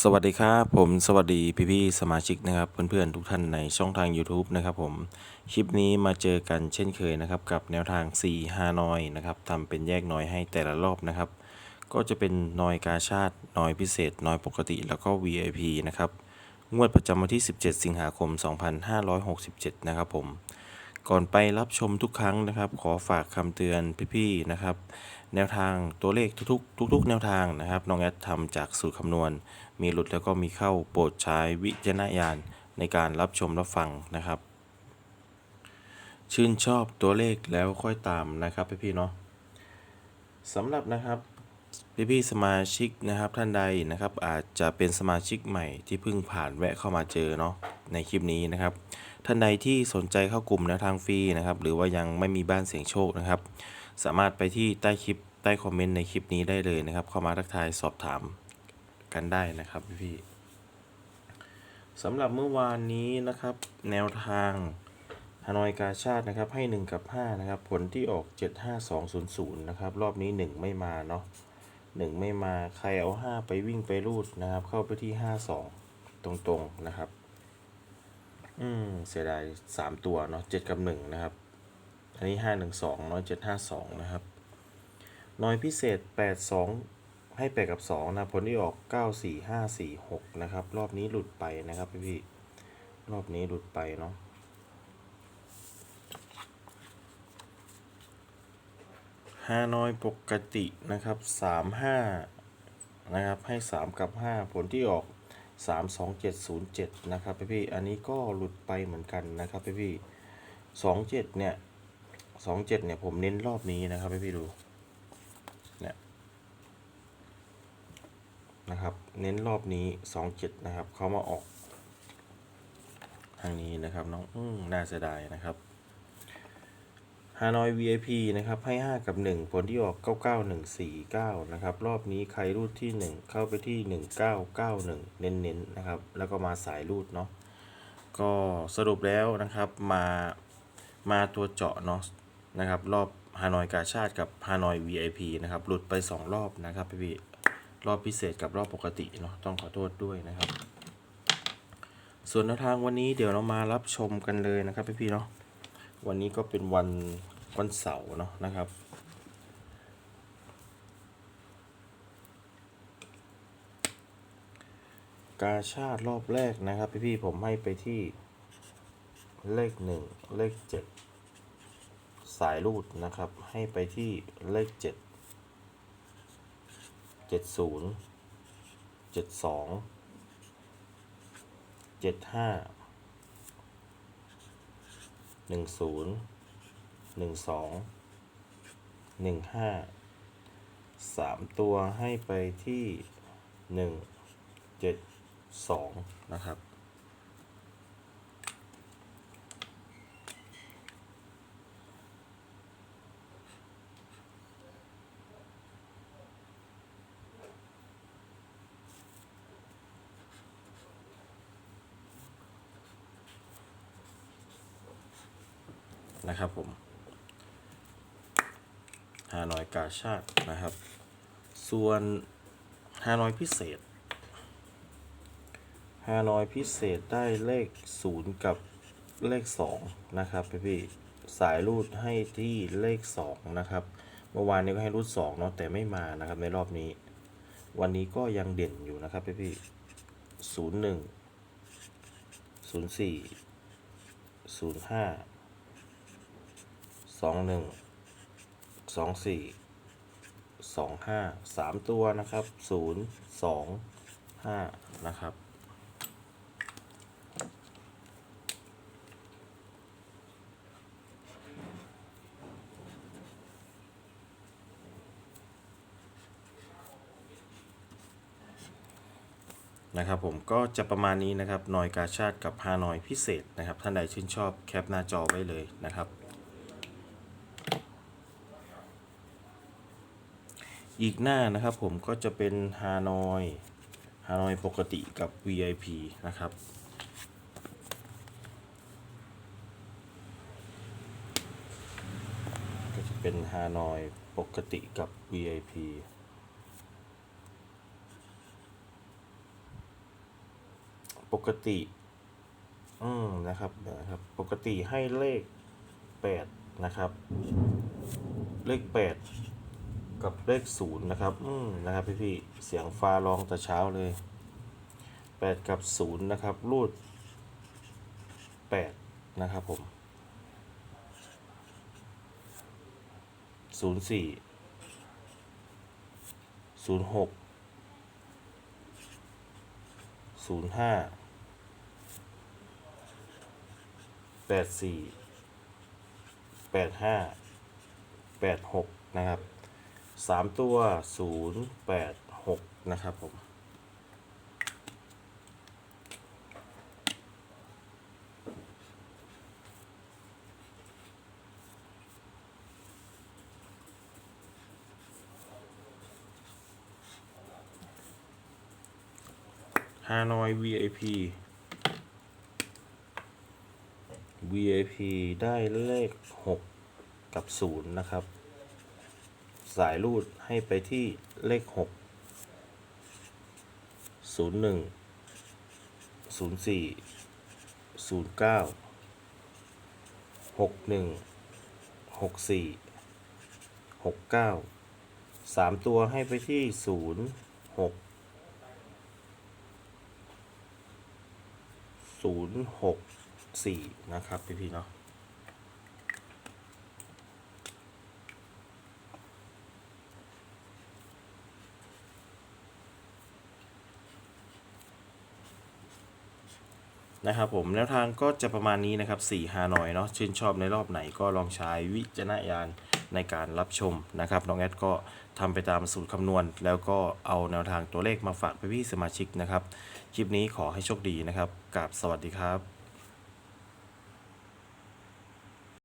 สวัสดีครับผมสวัสดีพี่ๆสมาชิกนะครับเพื่อนๆทุกท่านในช่องทาง YouTube นะครับผมคลิปนี้มาเจอกันเช่นเคยนะครับกับแนวทาง 4 5นอยนะครับทำเป็นแยกน้อยให้แต่ละรอบนะครับ ก็จะเป็นนอยกาชาตินอยพิเศษนอยปกติแล้วก็ VIP นะครับงวดประจำวันที่ 17 สิงหาคม 2567 นะครับผมก่อนไปรับชมทุกครั้งนะครับ ขอฝากคำเตือนพี่ๆนะครับ แนวทางตัวเลขทุกๆ ทุก ๆ แนวทางนะครับน้องแอดทำจากสูตรคำนวณ มีหลุดแล้วก็มีเข้าโปรดใช้วิจารณญาณในการรับชมรับฟังนะครับ ชื่นชอบตัวเลขแล้วค่อยตามนะครับพี่ๆเนาะสำหรับนะครับพี่ๆสมาชิกนะครับท่านใดนะครับอาจจะเป็นสมาชิกใหม่ที่เพิ่งผ่านแวะเข้ามาเจอเนาะในคลิปนี้นะครับ ท่านใดที่สนใจเข้ากลุ่มแนวทางฟรีนะครับ หรือว่ายังไม่มีบ้านเสียงโชคนะครับ สามารถไปที่ใต้คลิปใต้คอมเมนต์ในคลิปนี้ได้เลยนะครับ เข้ามาทักทายสอบถามกันได้นะครับพี่ๆสำหรับเมื่อวานนี้นะครับ แนวทางฮานอยกาชาตินะครับ ให้ 1 กับ 5 นะครับ ผลที่ออก 75200 นะครับ รอบนี้ 1 ไม่มาเนาะ1 ไม่มาใครเอา 5 ไปวิ่งไปรูดนะครับ เข้าไปที่ 52 ตรงๆนะครับ อืม เสียดาย 3 ตัวเนาะ7กับ 1 นะครับ อันนี้ 512น้อย752 นะครับ น้อยพิเศษ 82 ให้ 8 กับ 2 นะ ผลที่ออก 94546 นะครับ รอบนี้หลุดไปนะครับพี่พี่รอบนี้หลุดไปเนาะฮานอยปกตินะครับ 35 นะครับ ให้ 3 กับ 5 ผลที่ออก32707 นะครับพี่พี่ อันนี้ก็หลุดไปเหมือนกันนะครับพี่พี่ 27 เนี่ย สองเจ็ดเนี่ยผมเน้นรอบนี้นะครับให้พี่ดูเนี่ยนะครับ เน้นรอบนี้สองเจ็ดนะครับเขามาออก ทางนี้นะครับน้องอืมน่าเสียดายนะครับฮานอย VIP นะครับให้ 5 กับ 1 ผลที่ออก 99149 นะครับ รอบนี้ใครรูดที่ 1 เข้าไปที่ 1991 เน้นๆนะครับ แล้วก็มาสายรูดเนาะก็สรุปแล้วนะครับมามาตัวเจาะเนาะ นะครับ รอบฮานอยกาชาติกับฮานอย VIP นะครับ หลุดไป 2 รอบนะครับพี่พี่รอบพิเศษกับรอบปกติเนาะต้องขอโทษด้วยนะครับ ส่วนแนวทางวันนี้เดี๋ยวเรามารับชมกันเลยนะครับพี่พี่เนาะวันนี้ก็เป็นวันวันเสาร์เนาะนะครับกาชาติรอบแรกนะครับ พี่พี่ผมให้ไปที่เลขหนึ่งเลขเจ็ด สายรูดนะครับ ให้ไปที่เลขเจ็ดเจ็ดศูนย์เจ็ดสองเจ็ดห้าหนึ่งศูนย์หนึ่งสองหนึ่งห้าสามตัวให้ไปที่หนึ่งเจ็ดสองนะครับ นะครับผมฮานอยกาชาตินะครับ ส่วนฮานอยพิเศษฮานอยพิเศษได้เลข 0 กับเลข 2 นะครับพี่พี่สายรูดให้ที่เลข 2 นะครับ เมื่อวานนี้ก็ให้รูด2เนาะแต่ไม่มานะครับในรอบนี้ วันนี้ก็ยังเด่นอยู่นะครับพี่พี่ศูนย์หนึ่งศูนย์สี่ศูนย์ห้า สองหนึ่งสองสี่สองห้าสามตัวนะครับศูนย์สองห้านะครับ นะครับผมก็จะประมาณนี้นะครับนอยกาชาติกับฮานอยพิเศษนะครับ ท่านใดชื่นชอบแคปหน้าจอไว้เลยนะครับ อีกหน้านะครับผมก็จะเป็นฮานอยฮานอยปกติกับ VIP นะครับ ก็จะเป็นฮานอยปกติกับ VIP ปกติ อืมนะครับนะครับ ปกติให้เลขแปดนะครับ เลขแปด กับเลขศูนย์นะครับ อืมนะครับพี่พี่เสียงฟ้าร้องแต่เช้าเลยแปดกับศูนย์นะครับ รูดแปดนะครับผมศูนย์สี่ศูนย์หกศูนย์ห้าแปดสี่แปดห้าแปดหกนะครับ สามตัวศูนย์แปดหกนะครับผมฮานอย VIP VIP ได้เลข 6 กับ 0 นะครับ สายรูดให้ไปที่เลข 6 01 04 09 61 64 69 3 ตัวให้ไปที่ 0 6ศูนย์หกสี่นะครับ พี่พี่เนาะ นะครับผมแนวทางก็จะประมาณนี้นะครับ4ฮานอยเนาะชื่นชอบในรอบไหนก็ลองใช้วิจารณญาณในการรับชมนะครับน้องแอดก็ทำไปตามสูตรคำนวณ แล้วก็เอาแนวทางตัวเลขมาฝากพี่ๆสมาชิกนะครับ คลิปนี้ขอให้โชคดีนะครับกับสวัสดีครับ